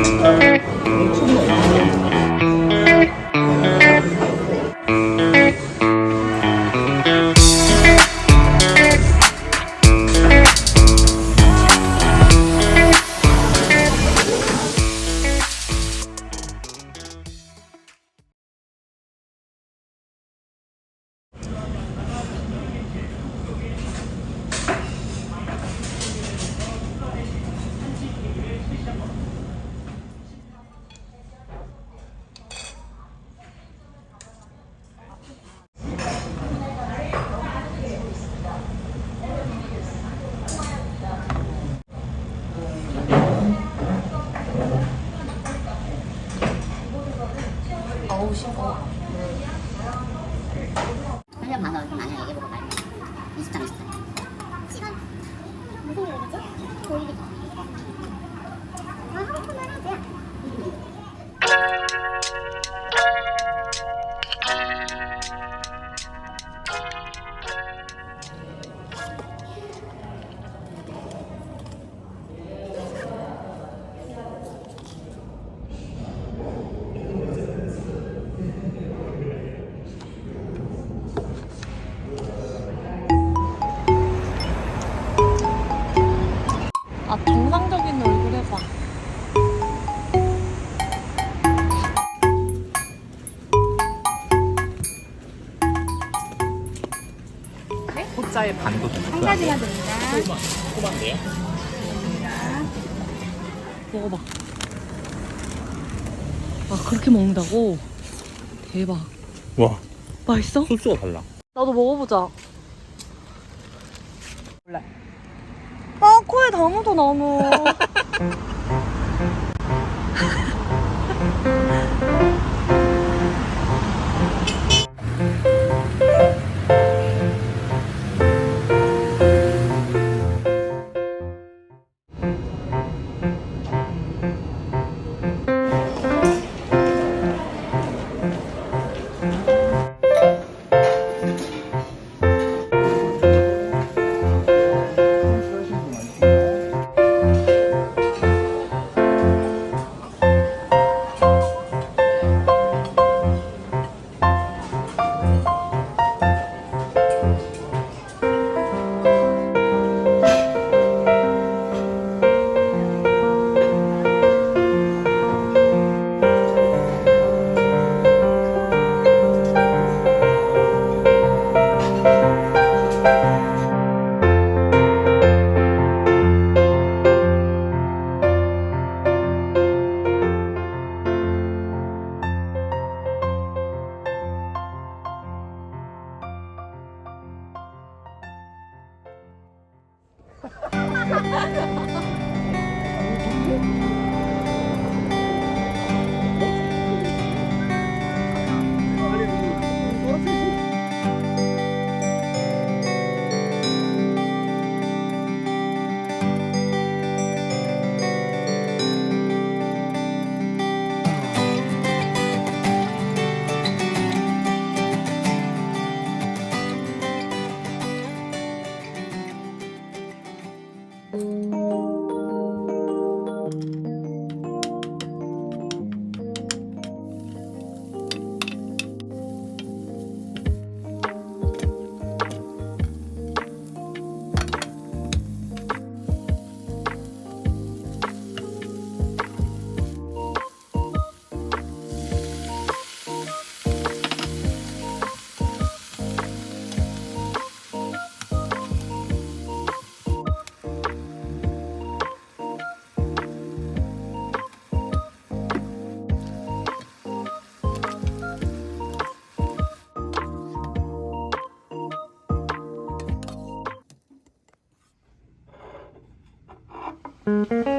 엄청 싶어. 1년 반을 좀 많이 얘기해보고 가요. 23, 24. 시간 무슨 요일이지? 고일이 아 아 정상적인 얼굴 해봐. 호자의 반도 한 가지 해야 됩니다 꼬만데요? 먹어봐. 아 그렇게 먹는다고? 대박. 와 맛있어? 소스가 달라 나도 먹어보자. 몰라. 묻어 나무. Ha ha ha! 아